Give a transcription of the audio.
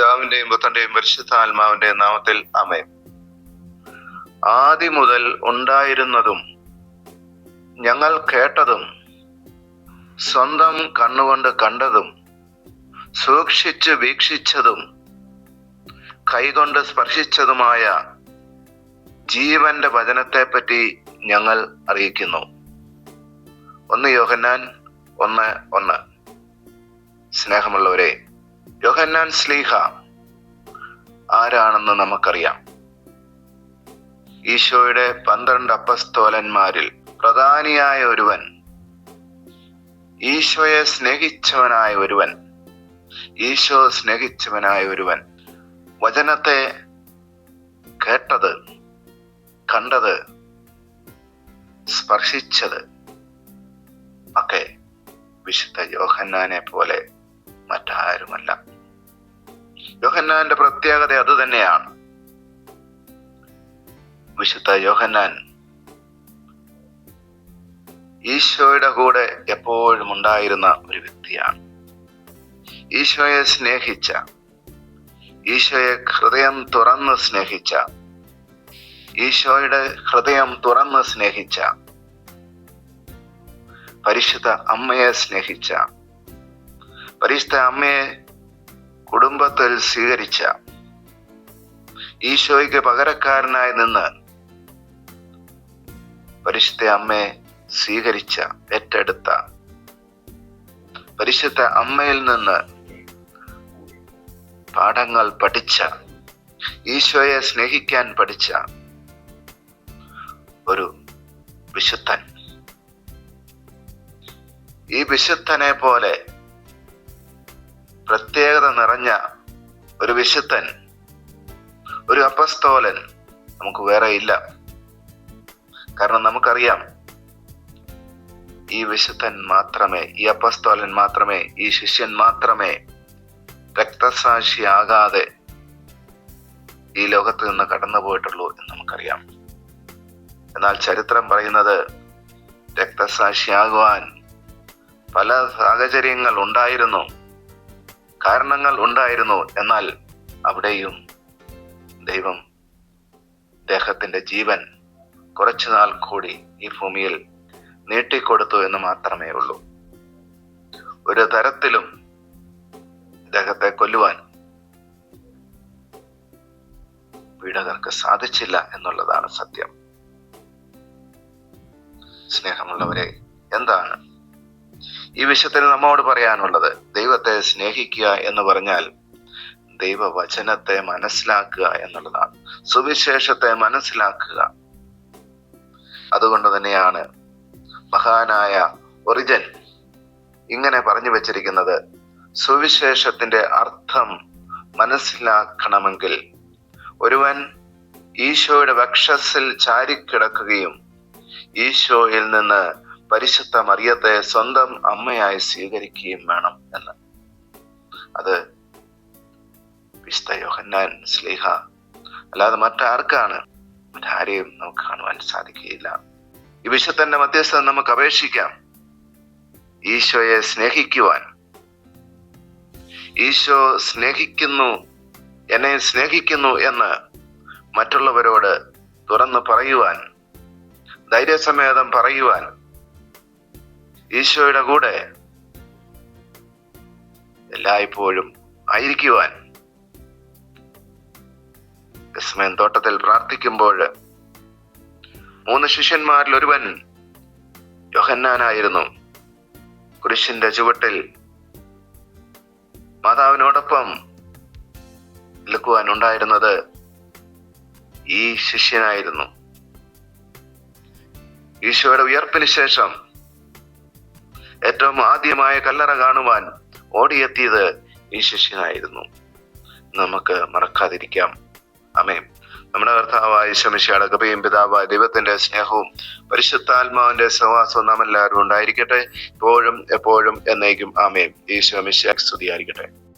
പിതാവിന്റെയും പുത്രന്റെയും പരിശുദ്ധാത്മാവിന്റെയും നാമത്തിൽ അമേ ആദി മുതൽ ഉണ്ടായിരുന്നതും ഞങ്ങൾ കേട്ടതും സ്വന്തം കണ്ണുകൊണ്ട് കണ്ടതും സൂക്ഷിച്ച് വീക്ഷിച്ചതും കൈകൊണ്ട് സ്പർശിച്ചതുമായ ജീവന്റെ വചനത്തെപ്പറ്റി ഞങ്ങൾ അറിയിക്കുന്നു. ഒന്ന് യോഹന്നാൻ ഒന്ന് ഒന്ന്. സ്നേഹമുള്ളവരെ യോഹന്നാൻ സ്ലീഹ. ആരാണെന്ന് നമുക്കറിയാം. ഈശോയുടെ പന്ത്രണ്ട് അപ്പസ്തോലന്മാരിൽ പ്രധാനിയായ ഒരുവൻ ഈശോയെ സ്നേഹിച്ചവനായ ഒരുവൻ ഈശോ സ്നേഹിച്ചവനായ ഒരുവൻ വചനത്തെ കേട്ടത് കണ്ടത് സ്പർശിച്ചത് ഒക്കെ വിശുദ്ധ യോഹന്നാനെ പോലെ മറ്റാരുമല്ല. യോഹന്നാന്റെ പ്രത്യേകത അത് തന്നെയാണ്. വിശുദ്ധ യോഹന്നാൻ ഈശോയുടെ കൂടെ എപ്പോഴും ഉണ്ടായിരുന്ന ഒരു വ്യക്തിയാണ്. ഈശോയെ സ്നേഹിച്ച ഈശോയെ ഹൃദയം തുറന്ന് സ്നേഹിച്ച ഈശോയുടെ ഹൃദയം തുറന്ന് സ്നേഹിച്ച പരിശുദ്ധ അമ്മയെ സ്നേഹിച്ച പരിശുദ്ധ അമ്മയെ കുടുംബത്തിൽ സ്വീകരിച്ച ഈശോയ്ക്ക് പകരക്കാരനായി നിന്ന് പരിശുദ്ധ അമ്മയെ സ്വീകരിച്ച ഏറ്റെടുത്ത പരിശുദ്ധ അമ്മയിൽ നിന്ന് പാഠങ്ങൾ പഠിച്ച ഈശോയെ സ്നേഹിക്കാൻ പഠിച്ച ഒരു വിശുദ്ധൻ. ഈ വിശുദ്ധനെ പോലെ പ്രത്യേകത നിറഞ്ഞ ഒരു വിശുദ്ധൻ ഒരു അപസ്തോലൻ നമുക്ക് വേറെ ഇല്ല. കാരണം നമുക്കറിയാം ഈ വിശുദ്ധൻ മാത്രമേ ഈ അപസ്തോലൻ മാത്രമേ ഈ ശിഷ്യൻ മാത്രമേ രക്തസാക്ഷിയാകാതെ ഈ ലോകത്ത് നിന്ന് കടന്നു പോയിട്ടുള്ളൂ എന്ന് നമുക്കറിയാം. എന്നാൽ ചരിത്രം പറയുന്നത് രക്തസാക്ഷിയാകുവാൻ പല സാഹചര്യങ്ങൾ ഉണ്ടായിരുന്നു. കാരണങ്ങൾ ഉണ്ടായിരുന്നു എന്നാൽ അവിടെയും ദൈവം ദേഹത്തിന്റെ ജീവൻ കുറച്ചുനാൾ കൂടി ഈ ഭൂമിയിൽ നീട്ടിക്കൊടുത്തു എന്ന് മാത്രമേ ഉള്ളൂ. ഒരു തരത്തിലും ഇദ്ദേഹത്തെ കൊല്ലുവാൻ പീഡകർക്ക് സാധിച്ചില്ല എന്നുള്ളതാണ് സത്യം. സ്നേഹമുള്ളവരെ എന്താണ് ഈ വിഷയത്തിൽ നമ്മോട് പറയാനുള്ളത് ദൈവത്തെ സ്നേഹിക്കുക എന്ന് പറഞ്ഞാൽ ദൈവവചനത്തെ മനസ്സിലാക്കുക എന്നുള്ളതാണ്. സുവിശേഷത്തെ മനസ്സിലാക്കുക. അതുകൊണ്ട് തന്നെയാണ് മഹാനായ ഒറിജൻ ഇങ്ങനെ പറഞ്ഞു വച്ചിരിക്കുന്നത്. സുവിശേഷത്തിന്റെ അർത്ഥം മനസ്സിലാക്കണമെങ്കിൽ ഒരുവൻ ഈശോയുടെ വക്ഷസിൽ ചാരിക്കിടക്കുകയും ഈശോയിൽ നിന്ന് പരിശുദ്ധ മറിയത്തെ സ്വന്തം അമ്മയായി സ്വീകരിക്കുകയും വേണം എന്ന്. അത് വിശുദ്ധ യോഹന്നാൻ സ്ലീഹ അല്ലാതെ മറ്റാർക്കാണ് മറ്റാരെയും നമുക്ക് കാണുവാൻ സാധിക്കുകയില്ല. ഈ വിശുദ്ധന്റെ മധ്യസ്ഥ നമുക്ക് അപേക്ഷിക്കാം. ഈശോയെ സ്നേഹിക്കുവാൻ. ഈശോ സ്നേഹിക്കുന്നു എന്നെ സ്നേഹിക്കുന്നു എന്ന് മറ്റുള്ളവരോട് തുറന്നു പറയുവാൻ ധൈര്യസമേതം പറയുവാൻ ഈശോയുടെ കൂടെ എല്ലായ്പ്പോഴും ആയിരിക്കുവാൻ ഗസ്മേൻ തോട്ടത്തിൽ പ്രാർത്ഥിക്കുമ്പോൾ മൂന്ന് ശിഷ്യന്മാരിൽ ഒരുവൻ യോഹന്നാനായിരുന്നു. കുരിശിന്റെ ചുവട്ടിൽ മാതാവിനോടൊപ്പം ഉണ്ടായിരുന്നത് ഈ ശിഷ്യനായിരുന്നു. ഈശോയുടെ ഉയർപ്പിന് ശേഷം ഏറ്റവും ആദ്യമായ കല്ലറ കാണുവാൻ ഓടിയെത്തിയത് ഈ ശിഷ്യനായിരുന്നു. നമുക്ക് മറക്കാതിരിക്കാം. അമേ നമ്മുടെ കർത്താവായ ശമിഷയുടെ കൃപയും പിതാവായ ദൈവത്തിന്റെ സ്നേഹവും പരിശുദ്ധാത്മാവിന്റെ സഹവാസവും നാം എല്ലാവരും ഉണ്ടായിരിക്കട്ടെ. എപ്പോഴും എപ്പോഴും എന്നേക്കും ആമേം ഈ ശമിഷ സ്തുതിയായിരിക്കട്ടെ.